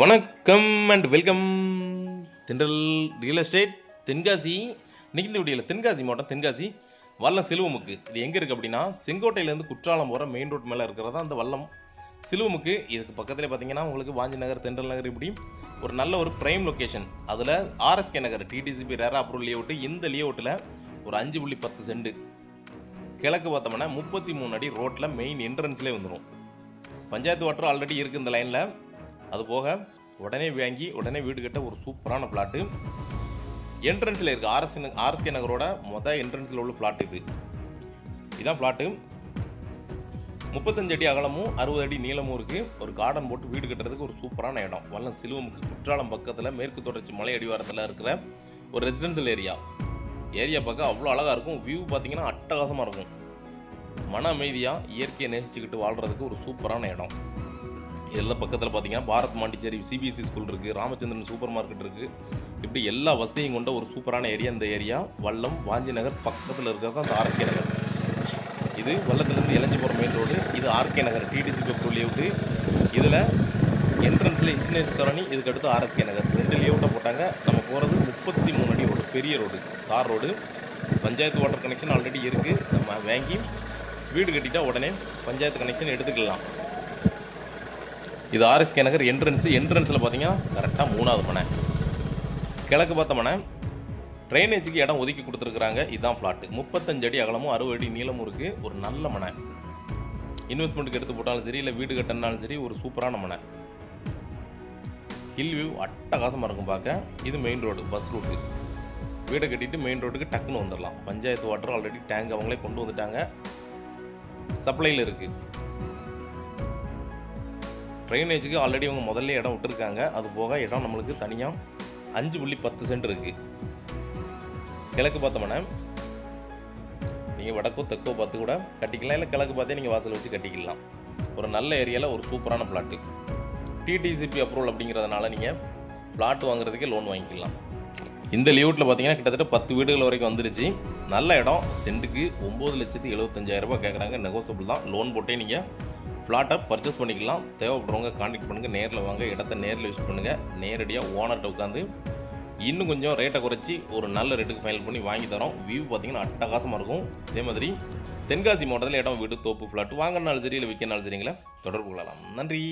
வணக்கம் and welcome Thendral real estate Tenkasi இன்னைக்கு இந்த வீடியோவில் தென்காசி மாவட்டம் தென்காசி வல்லம் சிலுவமுக்கு. இது எங்கே இருக்குது அப்படின்னா செங்கோட்டையிலேருந்து குற்றாலம் போகிற மெயின் ரோட் மேலே இருக்கிறதா அந்த வல்லம். சிலுவமுக்கு இதுக்கு பக்கத்தில் பார்த்தீங்கன்னா உங்களுக்கு வாஞ்சி நகர் தென்றல் நகர் இப்படி ஒரு நல்ல ஒரு ப்ரைம் லொக்கேஷன் அதில் RSK Nagar DTCP RERA approval layout இந்த லேஅவுட்டில் ஒரு அஞ்சு புள்ளி பத்து செண்டு. கிழக்கு பார்த்தோம்னா முப்பத்தி மூணு அடி ரோட்டில் மெயின் என்ட்ரன்ஸ்லேயே வந்துடும் பஞ்சாயத்து வாட்டர் ஆல்ரெடி இருக்குது இந்த லைனில் அது போக உடனே வாங்கி உடனே வீடு கட்ட ஒரு சூப்பரான பிளாட்டு என்ட்ரன்ஸில் இருக்குது ஆர்எஸ் ஆர்எஸ்கே நகரோட மொதல் என்ட்ரன்ஸில் உள்ள பிளாட் இது. இதான் பிளாட்டு முப்பத்தஞ்சு அடி அகலமும் அறுபது அடி நீளமும் இருக்குது ஒரு கார்டன் போட்டு வீடு கட்டுறதுக்கு ஒரு சூப்பரான இடம். வல்லம் சிலுவமுக்கு குற்றாலம் பக்கத்தில் மேற்கு தொடர்ச்சி மலை அடிவாரத்தில் இருக்கிற ஒரு ரெசிடென்ஷியல் ஏரியா ஏரியா பார்க்க அவ்வளோ அழகாக இருக்கும். வியூ பார்த்திங்கன்னா அட்டகாசமாக இருக்கும். மன அமைதியாக இயற்கையை நேசிச்சுக்கிட்டு வாழ்கிறதுக்கு ஒரு சூப்பரான இடம். இதில் பக்கத்தில் பார்த்தீங்கன்னா பாரத் மாண்டிச்சேரி சிபிஎஸ்சி ஸ்கூல் இருக்குது ராமச்சந்திரன் சூப்பர் மார்க்கெட் இருக்குது இப்படி எல்லா வசதியும் கொண்ட ஒரு சூப்பரான ஏரியா இந்த ஏரியா வல்லம் வாஞ்சி நகர் பக்கத்தில் இருக்கிறது தான் அந்த ஆர்எஸ்கே நகர். இது வல்லத்துலேருந்து இளஞ்சி போகிற மெயின் ரோடு இது ஆர்கே நகர் டிடிசி பெப்ரோ லேவுட்டு இதில் என்ட்ரன்ஸில் இன்ஜினியர்ஸ் காலனி இதுக்கு அடுத்து ஆர்எஸ்கே நகர். ரெண்டு லேவுட்டை போட்டாங்க. நம்ம போகிறது முப்பத்தி மூணு அடி ரோடு பெரிய ரோடு தார் road panchayat water connection already இருக்குது நம்ம வாங்கி வீடு கட்டிட்டால் உடனே பஞ்சாயத்து கனெக்ஷன் எடுத்துக்கலாம். இது ஆர்எஸ்கே நகர் என்ட்ரன்ஸு என்ட்ரன்ஸில் பார்த்தீங்கன்னா கரெக்டாக மூணாவது மனை. கிழக்கு பார்த்த மனை ட்ரைனேஜுக்கு இடம் ஒதுக்கி கொடுத்துருக்குறாங்க. இதுதான் ஃப்ளாட்டு முப்பத்தஞ்சு அடி அகலமும் அறுபது அடி நீளமும் இருக்குது ஒரு நல்ல மனை. இன்வெஸ்ட்மெண்ட்டுக்கு எடுத்து போட்டாலும் சரி இல்லை வீடு கட்டினாலும் சரி ஒரு சூப்பரான மனை. ஹில் வியூ அட்டகாசமாக இருக்கும் பார்க்க. இது மெயின் ரோடு பஸ் ரூட்டு வீடை கட்டிட்டு மெயின் ரோட்டுக்கு டக்குன்னு வந்துடலாம் பஞ்சாயத்து வாட்டர் ஆல்ரெடி டேங்க் அவங்களே கொண்டு வந்துட்டாங்க. சப்ளையில் இருக்குது ட்ரைனேஜுக்கு ஆல்ரெடி இவங்க முதல்ல இடம் விட்டுருக்காங்க. அது போக இடம் நம்மளுக்கு தனியாக அஞ்சு புள்ளி பத்து சென்ட் இருக்குது கிழக்கு பார்த்தோம்னா நீங்கள் வடக்கோ தெற்கோ பார்த்து கூட கட்டிக்கலாம். இல்லை கிழக்கு பார்த்தே நீங்கள் வாசல் வச்சு கட்டிக்கலாம். ஒரு நல்ல ஏரியாவில் ஒரு சூப்பரான பிளாட்டு டிடிசிபி அப்ரூவல் அப்படிங்கிறதுனால நீங்கள் பிளாட் வாங்குறதுக்கே லோன் வாங்கிக்கலாம். இந்த லீவுட்டில் பார்த்தீங்கன்னா கிட்டத்தட்ட பத்து வீடுகள் வரைக்கும் வந்துருச்சு. நல்ல இடம். சென்ட்டுக்கு ஒம்பது லட்சத்தி எழுபத்தஞ்சாயிரரூபா கேட்குறாங்க நெகோசபிள் தான். லோன் போட்டே நீங்கள் ஃப்ளாட்டை பர்ச்சேஸ் பண்ணிக்கலாம். தேவைப்படுறவங்க காண்டாக்ட் பண்ணுங்கள் நேரில் வாங்க. இடத்த நேரில் யூஸ் பண்ணுங்கள் நேரடியாக ஓனர்கிட்ட உட்காந்து இன்னும் கொஞ்சம் ரேட்டை குறைச்சி ஒரு நல்ல ரேட்டுக்கு ஃபைனல் பண்ணி வாங்கி தரோம். வியூ பார்த்தீங்கன்னா அட்டகாசமாக இருக்கும். அதே மாதிரி தென்காசி மாவட்டத்தில் இடம் வீடு தோப்பு ஃப்ளாட் வாங்கினாலும் சரி இல்லை விற்கனாலும் சரிங்களா? தொடர்பு கொள்ளலாம். நன்றி.